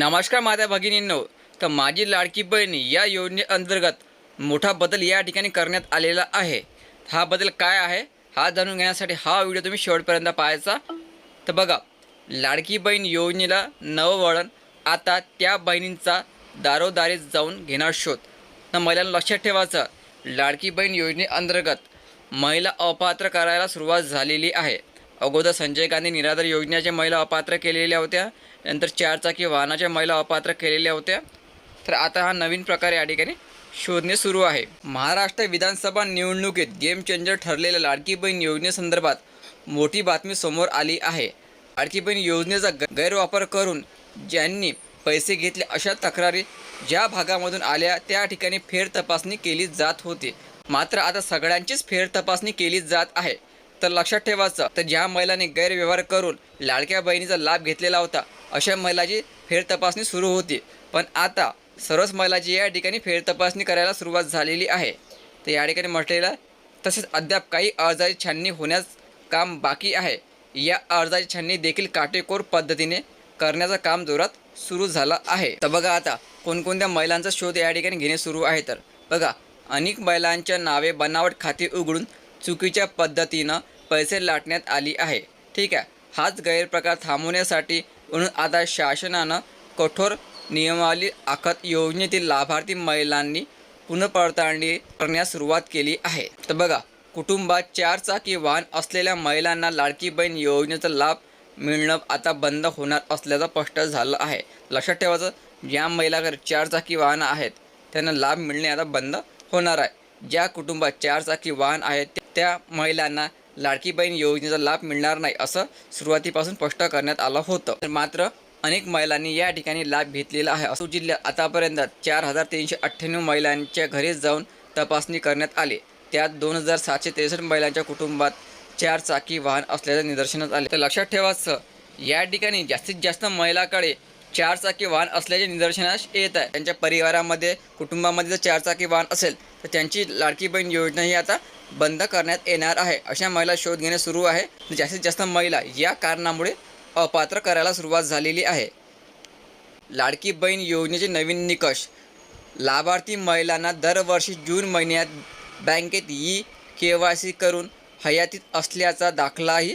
नमस्कार माझ्या भगिनींनो. तर माझी लाडकी बहीण या योजनेअंतर्गत मोठा बदल या ठिकाणी करण्यात आलेला आहे. हा बदल काय आहे? हा जाणून घेण्यासाठी हा व्हिडिओ तुम्ही शेवटपर्यंत पाहायचा. तर बघा लाडकी बहीण योजनेला नववळण आता त्या बहिणींचा दारोदारी जाऊन घेणार शोध. तर महिलांना लक्षात ठेवायचं लाडकी बहीण योजनेअंतर्गत महिला अपात्र करायला सुरुवात झालेली आहे. अगोदर संजय गांधी निराधार योजनेच्या महिला अपात्र केलेल्या होत्या नंतर चारचाकी वाहनाच्या महिला अपात्र केलेल्या होत्या. तर आता हा नवीन प्रकार या ठिकाणी शोधणे सुरू आहे. महाराष्ट्र विधानसभा निवडणुकीत गेम चेंजर ठरलेल्या लाडकी बहीण योजनेसंदर्भात मोठी बातमी समोर आली आहे. लाडकी बहीण योजनेचा गैरवापर करून ज्यांनी पैसे घेतले अशा तक्रारी ज्या भागामधून आल्या त्या ठिकाणी फेर तपासणी केली जात होती. मात्र आता सगळ्यांचीच फेर तपासणी केली जात आहे. तर लक्षात ठेवायचं तर ज्या महिलांनी गैरव्यवहार करून लाडक्या बहिणीचा लाभ घेतलेला होता अशा महिलाची फेर तपासणी सुरू होती. पण आता सर्वच महिलाची या ठिकाणी फेर तपासणी करायला सुरुवात झालेली आहे. तर या ठिकाणी म्हटलेलं तसेच अद्याप काही अर्जाची छाननी होण्यास काम बाकी आहे. या अर्जाची छाननी देखील काटेकोर पद्धतीने करण्याचं काम जोरात सुरू झालं आहे. तर बघा आता कोणकोणत्या महिलांचा शोध या ठिकाणी घेणे सुरू आहे तर. बघा अनेक महिलांच्या नावे बनावट खाते उघडून चुकीच्या पद्धतीनं पैसे लाटण्यात आली आहे. ठीक आहे. हाच गैरप्रकार थांबवण्यासाठी म्हणून आता शासनानं कठोर नियमावली आखत योजनेतील लाभार्थी महिलांनी पुनर्पडताळणी करण्यास सुरुवात केली आहे. तर बघा कुटुंबात चार चाकी वाहन असलेल्या महिलांना लाडकी बहीण योजनेचा लाभ मिळणं आता बंद होणार असल्याचं स्पष्ट झालं आहे. लक्षात ठेवायचं ज्या महिलाकडे चार चाकी वाहनं आहेत त्यांना लाभ मिळणे आता बंद होणार आहे. ज्या कुटुंबात चार चाकी वाहन आहेत त्या महिलांना लाडकी बहीण योजनेचा लाभ मिळणार नाही असं सुरुवातीपासून स्पष्ट करण्यात आलं होतं. मात्र अनेक महिलांनी या ठिकाणी लाभ घेतलेला आहे असू जिल्ह्यात आतापर्यंत चार हजार तीनशे अठ्ठ्याण्णव महिलांच्या घरी जाऊन तपासणी करण्यात आली. त्यात दोन हजार सातशे त्रेसष्ट महिलांच्या कुटुंबात चार चाकी वाहन असल्याचं निदर्शनात आले. तर लक्षात ठेवायचं या ठिकाणी जास्तीत जास्त महिलाकडे चार चाकी वाहन असल्याचे निदर्शनास येत आहे. त्यांच्या परिवारामध्ये कुटुंबामध्ये जर चार चाकी वाहन असेल तर त्यांची लाडकी बहीण योजना ही आता बंद करण्यात येणार आहे. अशा महिला शोध घेणे सुरू आहे. जास्तीत जास्त महिला या कारणामुळे अपात्र करायला सुरुवात झालेली आहे. लाडकी बहीण योजनेचे नवीन निकष. लाभार्थी महिलांना दरवर्षी जून महिन्यात बँकेत ई के वाय सी करून हयातीत असल्याचा दाखलाही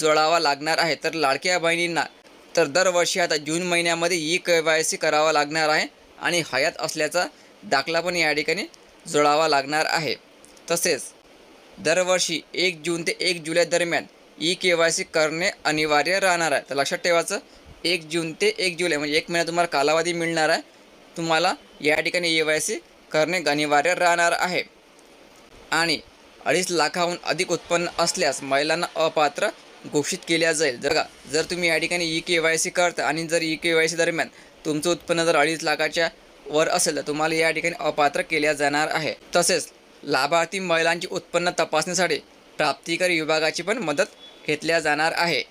जोडावा लागणार आहे. तर लाडक्या बहिणींना तर दरवर्षी आता जून महिन्यामध्ये ई के वाय सी करावा लागणार आहे आणि हयात असल्याचा दाखला पण या ठिकाणी जोडावा लागणार आहे. तसेच दरवर्षी एक जून ते एक जुलै दरम्यान ई के वाय सी करणे अनिवार्य राहणार आहे. तर लक्षात ठेवायचं एक जून ते एक जुलै म्हणजे एक महिना तुम्हाला कालावधी मिळणार आहे. तुम्हाला या ठिकाणी ई वाय सी करणे अनिवार्य राहणार आहे. आणि अडीच लाखाहून अधिक उत्पन्न असल्यास महिलांना अपात्र घोषित केल्या जाईल. जर का जर तुम्ही या ठिकाणी ई के वाय सी करता आणि जर ई के वाय सी दरम्यान तुमचं उत्पन्न जर अडीच लाखाच्या वर असेल तर तुम्हाला या ठिकाणी अपात्र केल्या जाणार आहे. तसेच लाभार्थी महिलांची उत्पन्न तपासण्यासाठी प्राप्तिकर विभागाची पण मदत घेतल्या जाणार आहे.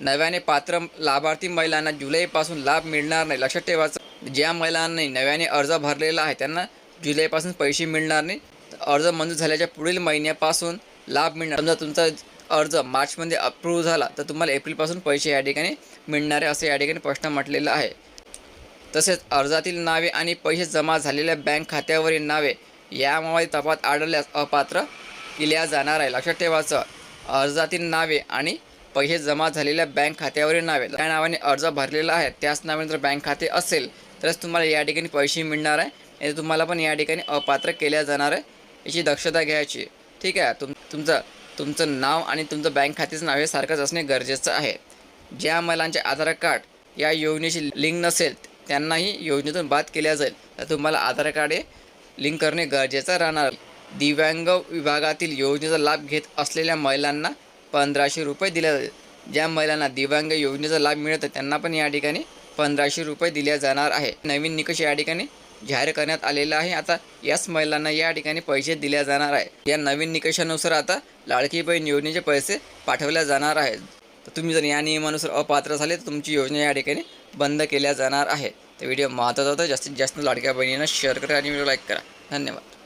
नव्याने पात्र लाभार्थी महिलांना जुलैपासून लाभ मिळणार नाही लक्षात ठेवायचं ज्या महिलांनी नव्याने अर्ज भरलेला आहे त्यांना जुलैपासून पैसे मिळणार नाही. अर्ज मंजूर झाल्याच्या पुढील महिन्यापासून लाभ मिळणार. समजा तुमचा अर्ज मार्चमध्ये अप्रूव्ह झाला तर तुम्हाला एप्रिलपासून पैसे या ठिकाणी मिळणारे असे या ठिकाणी प्रश्न म्हटलेलं आहे. तसेच अर्जातील नावे आणि पैसे जमा झालेल्या बँक खात्यावरील नावे यामुळे तपात आढळल्यास अपात्र केल्या जाणार आहे लक्षात ठेवायचं अर्जातील नावे आणि पैसे जमा झालेल्या बँक खात्यावरील नावे. त्या नावाने अर्ज भरलेला आहे त्याच नावाने जर बँक खाते असेल तरच तुम्हाला या ठिकाणी पैसे मिळणार आहे आणि तुम्हाला पण या ठिकाणी अपात्र केल्या जाणार आहे याची दक्षता घ्यायची. ठीक आहे तुम तुमचं तुमचं नाव आणि तुमचं बँक खात्याचं नाव हे सारखंच असणे गरजेचं आहे. ज्या महिलांचे आधार कार्ड या योजनेशी लिंक नसेल त्यांनाही योजनेतून बाद केल्या जाईल. तर तुम्हाला आधार कार्ड हे लिंक करणे गरजेचं राहणार. दिव्यांग विभागातील योजनेचा लाभ घेत असलेल्या महिलांना पंधराशे रुपये दिल्या जाईल ज्या महिलांना दिव्यांग योजनेचा लाभ मिळत आहे त्यांना पण या ठिकाणी पंधराशे रुपये दिल्या जाणार आहे. नवीन निकष या ठिकाणी जाहीर करण्यात आलेला आहे. आता याच महिलांना या ठिकाणी पैसे दिल्या जाणार आहे. या नवीन निकषानुसार आता लाडकी बहीण योजनेचे पैसे पाठवल्या जाणार आहेत. तर तुम्ही जर या नियमानुसार अपात्र झाले तर तुमची योजना या ठिकाणी बंद केल्या जाणार आहे तर व्हिडिओ महत्त्वाचा होता. जास्तीत जास्त लाडक्या बहिणींना शेअर करा आणि व्हिडिओ लाईक करा. धन्यवाद.